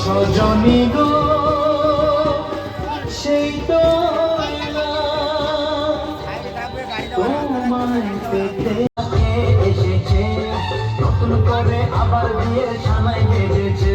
সজনী গো সেই তো এসেছে নতুন করে আবার বিয়ের সানাই বেজেছে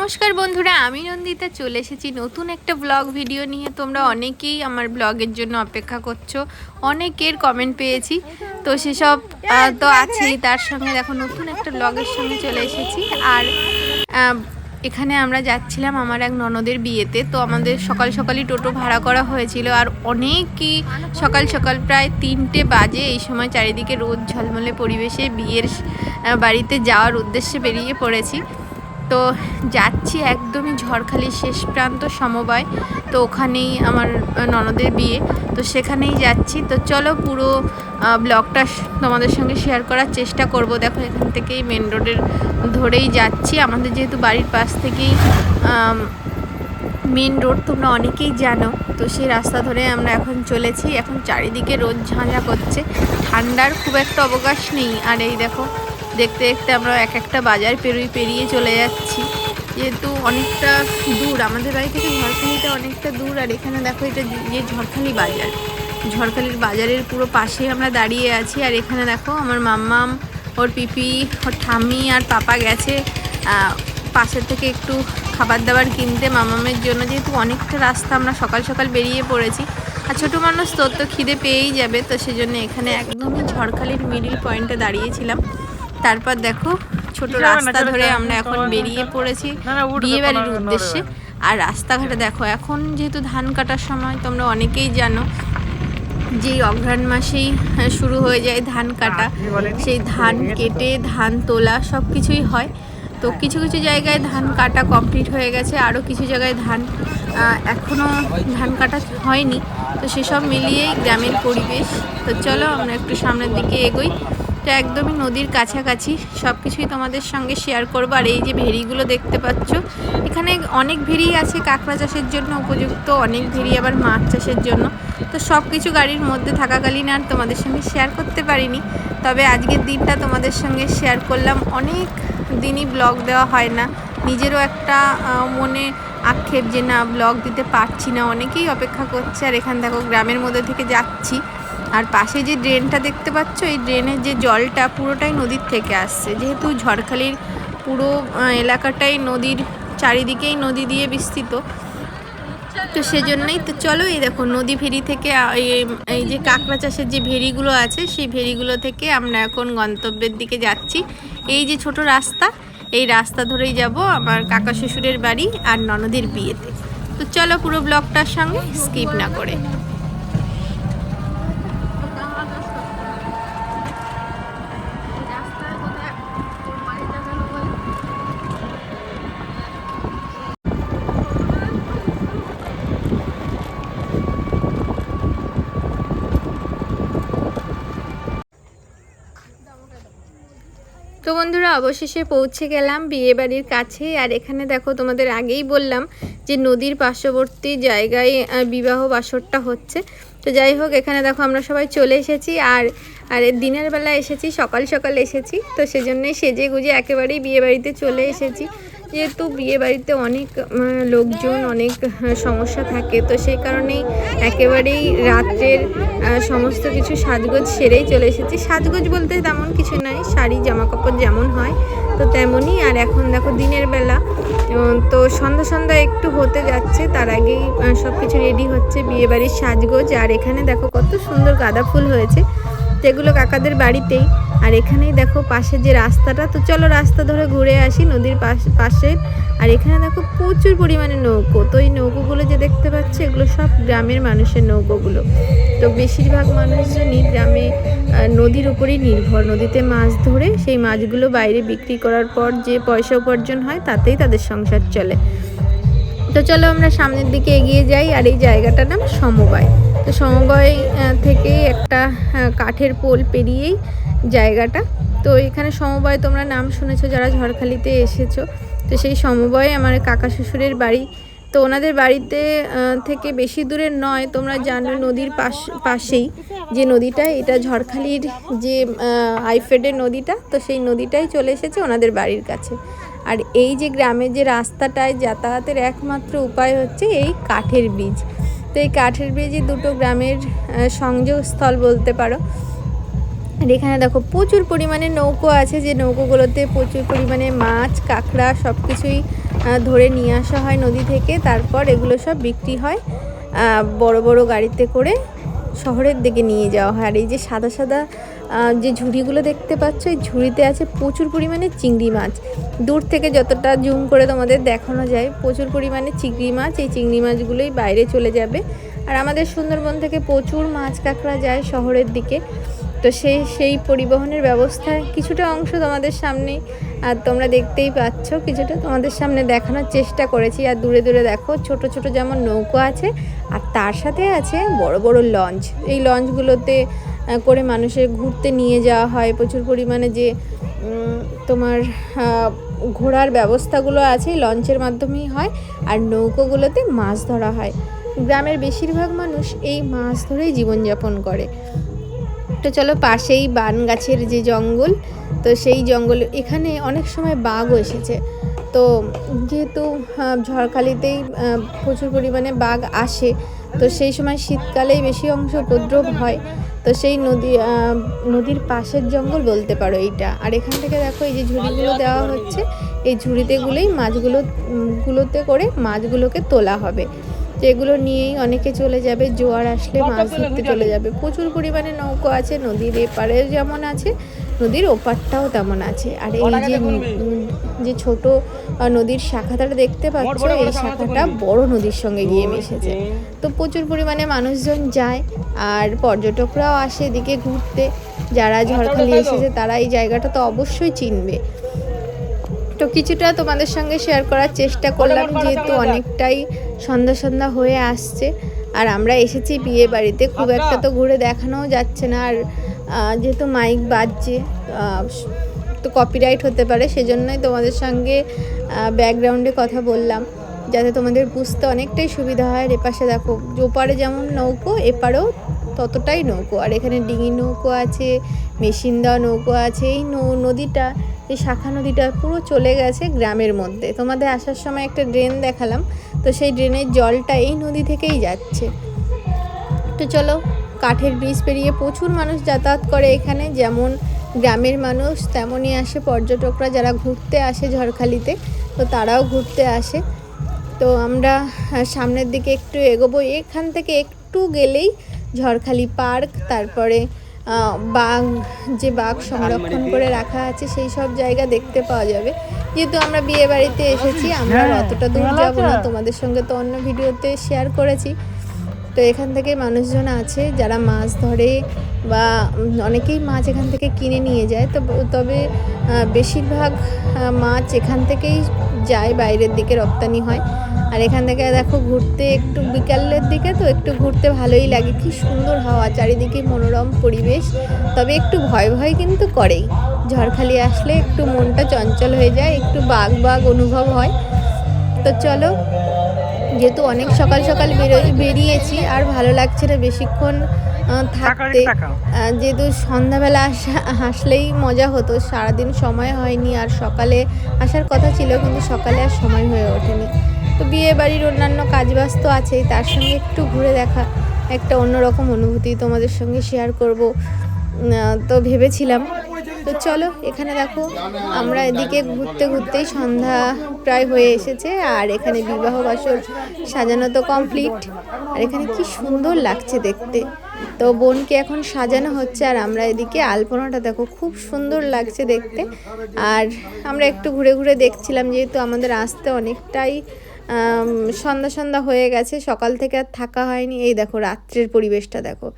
নমস্কার বন্ধুরা, আমি নন্দিতা চলে এসেছি নতুন একটা ব্লগ ভিডিও নিয়ে। তোমরা অনেকেই আমার ব্লগের জন্য অপেক্ষা করছ, অনেকের কমেন্ট পেয়েছি। তো সেসব তো আছেই, তার সঙ্গে দেখো নতুন একটা ব্লগের সঙ্গে চলে এসেছি। আর এখানে আমরা যাচ্ছিলাম আমার এক ননদের বিয়েতে। তো আমাদের সকাল সকালই টোটো ভাড়া করা হয়েছিল। আর অনেকই সকাল সকাল প্রায় তিনটে বাজে এই সময় চারিদিকে রোদ ঝলমলে পরিবেশে বিয়ের বাড়িতে যাওয়ার উদ্দেশ্যে বেরিয়ে পড়েছি। তো যাচ্ছি একদমই ঝড়খালির শেষ প্রান্ত সমবায়, তো ওখানেই আমার ননদের বিয়ে, তো সেখানেই যাচ্ছি। তো চলো পুরো ব্লগটা তোমাদের সঙ্গে শেয়ার করার চেষ্টা করব। দেখো এখান থেকেই মেন রোডের ধরেই যাচ্ছি। আমাদের যেহেতু বাড়ির পাশ থেকেই মেন রোড তোমরা অনেকেই জানো, তো সেই রাস্তা ধরে আমরা এখন চলেছি। এখন চারিদিকে রোদ ঝাঁঝা করছে। ঠান্ডার খুব একটা অবকাশ নেই। আর এই দেখো দেখতে দেখতে আমরা এক একটা বাজার পেরোই, পেরিয়ে চলে যাচ্ছি। যেহেতু অনেকটা দূর, আমাদের বাড়ি থেকে ঝড়খালিটা অনেকটা দূর, আর এখানে দেখো এটা যে ঝড়খালি বাজার। ঝড়খালির বাজারের পুরো পাশে আমরা দাঁড়িয়ে আছি, আর এখানে দেখো আমার মাম্মাম, ওর পিপি, ওর ঠাম্মি আর পাপা গেছে। পাশের থেকে একটু খাবার দাবার কিনতে মামামের জন্য, যেহেতু অনেকটা রাস্তা আমরা সকাল সকাল বেরিয়ে পড়েছি। আর ছোটো মানুষ তোর তো খিদে পেয়েই যাবে, তো সেজন্য এখানে একদমই ঝড়খালির মিডিল পয়েন্টে দাঁড়িয়েছিলাম। তারপর দেখো ছোট রাস্তা ধরে আমরা এখন বেরিয়ে পড়েছি বিয়ে বাড়ির উদ্দেশ্যে। আর রাস্তাঘাটে দেখো এখন যেহেতু ধান কাটার সময় তোমরা অনেকেই জানো যেই অঘ্রাণ মাসেই হ্যাঁ, শুরু হয়ে যায় ধান কাটা সেই ধান কেটে ধান তোলা সব কিছুই হয়। তো কিছু কিছু জায়গায় ধান কাটা কমপ্লিট হয়ে গেছে আরও কিছু জায়গায় ধান এখনও ধান কাটা হয়নি। তো সেসব মিলিয়েই গ্রামের পরিবেশ। তো চলো আমরা একটু সামনের দিকে এগোই। তো একদমই নদীর কাছাকাছি। সব কিছুই তোমাদের সঙ্গে শেয়ার করব। আর এই যে ভেড়িগুলো দেখতে পাচ্ছ, এখানে অনেক ভেড়ি আছে কাঁকড়া চাষের জন্য উপযুক্ত, অনেক ভেড়ি আবার মাছ চাষের জন্য। তো সব কিছু গাড়ির মধ্যে থাকাকালীন আর তোমাদের সঙ্গে শেয়ার করতে পারিনি। তবে আজকের দিনটা তোমাদের সঙ্গে শেয়ার করলাম। অনেক দিনই ব্লগ দেওয়া হয় না। নিজেরও একটা মনে আক্ষেপ যে, না ব্লগ দিতে পারছি না। অনেকেই অপেক্ষা করছে, আর এখান দেখো গ্রামের মধ্যে থেকে যাচ্ছি। আর পাশে যে ড্রেনটা দেখতে পাচ্ছ, এই ড্রেনের যে জলটা পুরোটাই নদীর থেকে আসছে। যেহেতু ঝড়খালির পুরো এলাকাটাই নদীর চারিদিকেই নদী দিয়ে বিস্তৃত, তো সেজন্যই তো চলো এই দেখো নদী ভেরি থেকে এই- যে কাঁকড়া চাষের যে ভেরিগুলো আছে, সেই ভেরিগুলো থেকে আমরা এখন গন্তব্যের দিকে যাচ্ছি। এই যে ছোট রাস্তা এই রাস্তা ধরেই যাব আমার কাকা শ্বশুরের বাড়ি আর ননদের বিয়েতে। তো চলো পুরো ব্লগটার সঙ্গে স্কিপ না করে। তো বন্ধুরা, অবশেষে পৌঁছে গেলাম বিয়ে বাড়ির কাছে আর এখানে দেখো, তোমাদের আগেই বললাম যে নদীর পার্শ্ববর্তী জায়গায় বিবাহ বাসরটা হচ্ছে। তো যাই হোক, এখানে দেখো আমরা সবাই চলে এসেছি। আর আর দিনের বেলা এসেছি, সকাল সকাল এসেছি। তো সেজন্যই সেজে গুজে একেবারেই বিয়েবাড়িতে চলে এসেছি। যেহেতু বিয়ে বাড়িতে অনেক লোকজন, অনেক সমস্যা থাকে, তো সেই কারণেই একেবারেই রাত্রের সমস্ত কিছু সাজগোজ সেরেই চলে এসেছি। সাজগোজ বলতে তেমন কিছু নয় শাড়ি জামা কাপড় যেমন হয়, তো তেমনই। আর এখন দেখো দিনের বেলা তো সন্ধ্যা সন্ধ্যা একটু হতে যাচ্ছে, তার আগেই সব কিছু রেডি হচ্ছে বিয়ে বাড়ির সাজগোজ। আর এখানে দেখো কত সুন্দর গাঁদা ফুল হয়েছে। তো এগুলো কাকাদের বাড়িতেই। আর এখানেই দেখো পাশে যে রাস্তাটা, তো চলো রাস্তা ধরে ঘুরে আসি নদীর পাশ- আর এখানে দেখো প্রচুর পরিমাণে নৌকো। তো এই নৌকোগুলো যে দেখতে পাচ্ছ, এগুলো সব গ্রামের মানুষের নৌকোগুলো। তো বেশিরভাগ মানুষজনই গ্রামে নদীর উপরেই নির্ভর। নদীতে মাছ ধরে সেই মাছগুলো বাইরে বিক্রি করার পর যে পয়সা উপার্জন হয়, তাতেই তাদের সংসার চলে। তো চলো আমরা সামনের দিকে এগিয়ে যাই আর এই জায়গাটার নাম সমবায়। তো সমবায় থেকে একটা কাঠের পোল পেরিয়েই জায়গাটা। তো এখানে সমবায় তোমরা নাম শুনেছো যারা ঝড়খালিতে এসেছ। তো সেই সমবায় আমার কাকা শ্বশুরের বাড়ি। তো ওনাদের বাড়িতে থেকে বেশি দূরে নয়, তোমরা জানো নদীর পাশ, পাশেই যে নদীটা, এটা ঝড়খালির যে আইফেডের নদীটা, তো সেই নদীটাই চলে এসেছে ওনাদের বাড়ির কাছে। আর এই যে গ্রামের যে রাস্তাটায় যাতায়াতের একমাত্র উপায় হচ্ছে এই কাঠের ব্রিজ তো এই কাঠের ব্রিজই দুটো গ্রামের সংযোগস্থল বলতে পারো। আর এখানে দেখো প্রচুর পরিমাণে নৌকো আছে, যে নৌকোগুলোতে প্রচুর পরিমাণে মাছ, কাঁকড়া সব কিছুই ধরে নিয়ে আসা হয় নদী থেকে। তারপর এগুলো সব বিক্রি হয় বড় বড় গাড়িতে করে। শহরের দিকে নিয়ে যাওয়া হয়। আর এই যে সাদা সাদা যে ঝুড়িগুলো দেখতে পাচ্ছ, এই ঝুড়িতে আছে প্রচুর পরিমাণে চিংড়ি মাছ। দূর থেকে যতটা জুম করে তোমাদের দেখানো যায়, প্রচুর পরিমাণে চিংড়ি মাছ, এই চিংড়ি মাছগুলোই বাইরে চলে যাবে। আর আমাদের সুন্দরবন থেকে প্রচুর মাছ কাঁকড়া যায় শহরের দিকে। তো সেই সেই পরিবহনের ব্যবস্থায় কিছুটা অংশ তোমাদের সামনে আর তোমরা দেখতেই পাচ্ছ, কিছুটা তোমাদের সামনে দেখানোর চেষ্টা করেছি। আর দূরে দূরে দেখো, ছোট ছোট যেমন নৌকো আছে আর তার সাথে আছে বড় বড় লঞ্চ। এই লঞ্চগুলোতে করে মানুষের ঘুরতে নিয়ে যাওয়া হয়। প্রচুর পরিমাণে যে তোমার ঘোরার ব্যবস্থাগুলো আছে লঞ্চের মাধ্যমেই হয়। আর নৌকোগুলোতে মাছ ধরা হয়। গ্রামের বেশিরভাগ মানুষ এই মাছ ধরেই জীবনযাপন করে। তো চলো পাশেই বান গাছের যে জঙ্গল, তো সেই জঙ্গল এখানে অনেক সময় বাঘও এসেছে। তো যেহেতু ঝড়খালিতেই প্রচুর পরিমাণে বাঘ আসে, তো সেই সময় শীতকালেই বেশি অংশ উপদ্রব হয়। তো সেই নদী নদীর পাশের জঙ্গল বলতে পারো এইটা। আর এখান থেকে দেখো এই যে ঝুড়িগুলো দেওয়া হচ্ছে, এই ঝুড়িতে গুলোই মাছগুলো, গুলোতে করে মাছগুলোকে তোলা হবে। তো এগুলো নিয়েই অনেকে চলে যাবে, জোয়ার আসলে মাছ ধরতে চলে যাবে। প্রচুর পরিমাণে নৌকো আছে, নদীর এপারে যেমন আছে, নদীর ওপারটাও তেমন আছে। আর এই যে যে ছোট নদীর শাখাটা দেখতে পাচ্ছ এই শাখাটা বড় নদীর সঙ্গে গিয়ে মিশেছে। তো প্রচুর পরিমাণে মানুষজন যায় আর পর্যটকরাও আসে এদিকে ঘুরতে। যারা ঝড়খালি এসেছে তারা এই জায়গাটা তো অবশ্যই চিনবে। তো কিছুটা তোমাদের সঙ্গে শেয়ার করার চেষ্টা করলাম যেহেতু অনেকটাই সন্ধ্যা সন্ধ্যা হয়ে আসছে। আর আমরা এসেছি বিয়ে বাড়িতে খুব একটা তো ঘুরে দেখানোও যাচ্ছে না। আর যেহেতু মাইক বাজছে আহ, তো কপিরাইট হতে পারে, সেজন্যই তোমাদের সঙ্গে ব্যাকগ্রাউন্ডে কথা বললাম। যাতে তোমাদের বুঝতে অনেকটাই সুবিধা হয়। আর এপাশে দেখো, ওপারে যেমন নৌকো, এপারেও ততটাই নৌকো। আর এখানে ডিঙি নৌকো আছে, মেশিন দেওয়া নৌকো আছে। এই নৌ- নদীটা, এই শাখা নদীটা পুরো চলে গেছে গ্রামের মধ্যে। তোমাদের আসার সময় একটা ড্রেন দেখালাম। তো সেই ড্রেনের জলটা এই নদী থেকেই যাচ্ছে। তো চলো, কাঠের ব্রিজ পেরিয়ে প্রচুর মানুষ যাতায়াত করে এখানে। যেমন গ্রামের মানুষ তেমনই আসে পর্যটকরা যারা ঘুরতে আসে ঝড়খালিতে তো তারাও ঘুরতে আসে। তো আমরা সামনের দিকে একটু এগোবো। এখান থেকে একটু গেলেই ঝড়খালি পার্ক তারপরে আহ, বাঘ যে বাঘ সংরক্ষণ করে রাখা আছে সেই সব জায়গা দেখতে পাওয়া যাবে। যেহেতু আমরা বিয়ে বাড়িতে এসেছি আমরা অতটা দূর যাব না। তোমাদের সঙ্গে তো অন্য ভিডিওতে শেয়ার করেছি। তো এখান থেকে মানুষজন আছে, যারা মাছ ধরে বা অনেকেই মাছ এখান থেকে কিনে নিয়ে যায়। তো তবে বেশিরভাগ মাছ এখান থেকেই যায়, বাইরের দিকে রপ্তানি হয়। আর এখান থেকে দেখো ঘুরতে একটু বিকালের দিকে তো একটু ঘুরতে ভালোই লাগে। কি সুন্দর হাওয়া, চারিদিকে মনোরম পরিবেশ। তবে একটু ভয় ভয় কিন্তু করেই। ঝড়খালি আসলে একটু মনটা চঞ্চল হয়ে যায়, একটু বাঘ বাঘ অনুভব হয়। তো চলো যেহেতু অনেক সকাল সকাল বেরিয়েছি আর ভালো লাগছে না বেশিক্ষণ থাকতে। যেহেতু সন্ধ্যাবেলা আসা আসলেই মজা হতো সারাদিন সময় হয়নি আর সকালে আসার কথা ছিল কিন্তু সকালে আর সময় হয়ে ওঠেনি। তো বিয়ে বাড়ির অন্যান্য কাজবাজ তো আছেই তার সঙ্গে একটু ঘুরে দেখা একটা অন্যরকম অনুভূতি তোমাদের সঙ্গে শেয়ার করব। তো ভেবেছিলাম তো চলো, এখানে দেখো, আমরা এদিকে ঘুরতে ঘুরতেই সন্ধ্যা প্রায় হয়ে এসেছে, আর এখানে বিবাহ বাসর সাজানো তো কমপ্লিট আর এখানে কি সুন্দর লাগছে দেখতে। তো বোনকে এখন সাজানো হচ্ছে, আর আমরা এদিকে আলপনাটা দেখো, খুব সুন্দর লাগছে দেখতে। আর আমরা একটু ঘুরে ঘুরে দেখছিলাম, যেহেতু আমাদের আসতে অনেকটাই সন্ধ্যা সন্ধ্যা হয়ে গেছে, সকাল থেকে আর থাকা হয়নি। এই দেখো, রাত্রের পরিবেশটা দেখো।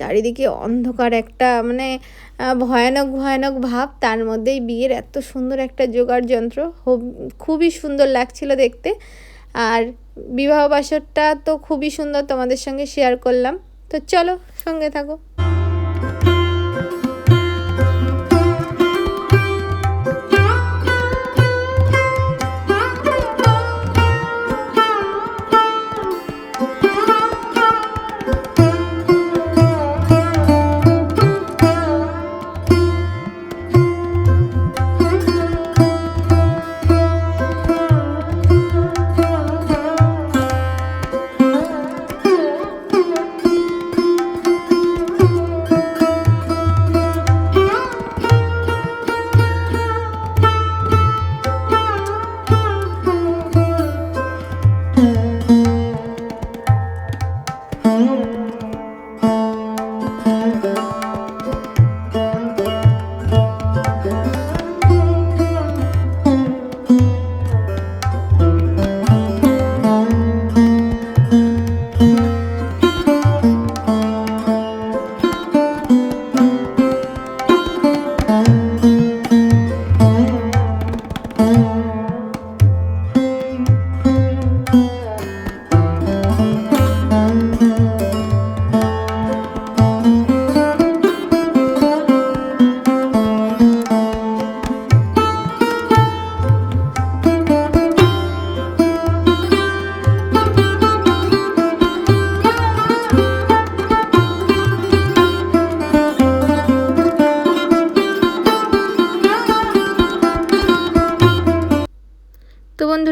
চারিদিকে অন্ধকার একটা মানে ভয়ানক ভয়ানক ভাব। তার মধ্যেই বিয়ের এত সুন্দর একটা জোগাড় যন্ত্র। খুবই সুন্দর লাগছিল দেখতে। আর বিবাহ বাসরটা তো খুবই সুন্দর তোমাদের সঙ্গে শেয়ার করলাম। তো চলো সঙ্গে থাকো।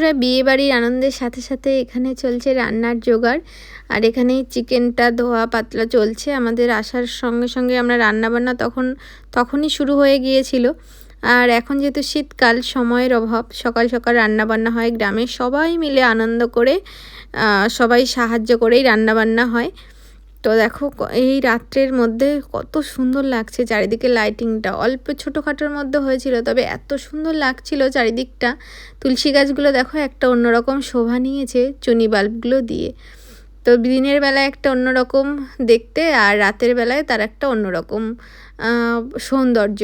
বন্ধুরা বিয়ে বাড়ির আনন্দের সাথে সাথে এখানে চলছে রান্নার জোগাড়। আর এখানে চিকেনটা ধোয়া পাতলা চলছে। আমাদের আসার সঙ্গে সঙ্গে আমরা রান্নাবান্না তখন, তখনই শুরু হয়ে গিয়েছিল। আর এখন যেহেতু শীতকাল, সময়ের অভাব, সকাল সকাল রান্নাবান্না হয় গ্রামে। সবাই মিলে আনন্দ করে সবাই সাহায্য করেই রান্নাবান্না হয়। তো দেখো এই রাত্রের মধ্যে কত সুন্দর লাগছে চারিদিকে লাইটিংটা অল্প ছোটোখাটোর মধ্যে হয়েছিল, তবে এত সুন্দর লাগছিল চারিদিকটা। তুলসী গাছগুলো দেখো একটা অন্যরকম শোভা নিয়েছে চুনি বাল্বগুলো দিয়ে। তো দিনের বেলায় একটা অন্যরকম দেখতে আর রাতের বেলায় তার একটা অন্যরকম সৌন্দর্য।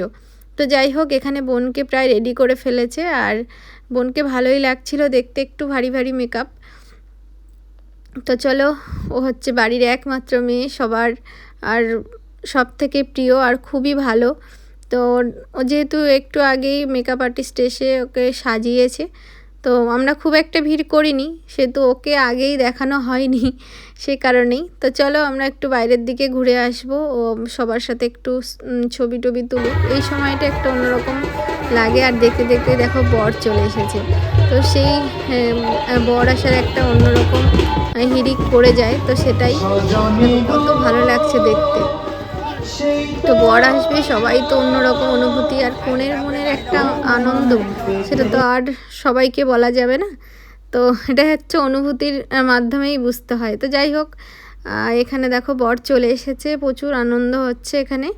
তো যাই হোক, এখানে বোনকে প্রায় রেডি করে ফেলেছে আর বোনকে ভালোই লাগছিল দেখতে, একটু ভারী ভারী মেকআপ তো চলো, ও হচ্ছে বাড়ির একমাত্র মেয়ে, সবার আর সব থেকে প্রিয় আর খুবই ভালো। তো ও যেহেতু একটু আগেই মেকআপ আর্টিস্ট এসে ওকে সাজিয়েছে, তো আমরা খুব একটা ভিড় করিনি, সেহেতু ওকে আগেই দেখানো হয়নি সে কারণেই। তো চলো, আমরা একটু বাইরের দিকে ঘুরে আসব, ও সবার সাথে একটু ছবি টবি তুলুক। এই সময়টা একটা অন্যরকম লাগে আর দেখতে দেখতে দেখো বর চলে এসেছে। তো সেই বর আসার একটা অন্যরকম হিড়িক পড়ে যায়, তো সেটাই কত ভালো লাগছে দেখতে। তো বর আসবে, সবাই তো অন্যরকম অনুভূতি, আর কোণের মনের একটা আনন্দ, সেটা তো আর সবাইকে বলা যাবে না। তো এটা হচ্ছে অনুভূতির মাধ্যমেই বুঝতে হয়। তো যাই হোক এখানে দেখো বর চলে এসেছে, প্রচুর আনন্দ হচ্ছে এখানে।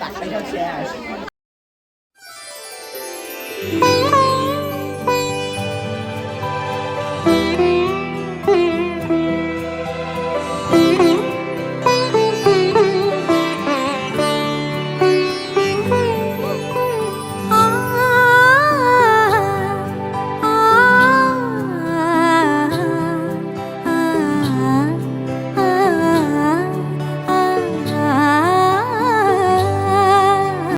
টাকা শেষ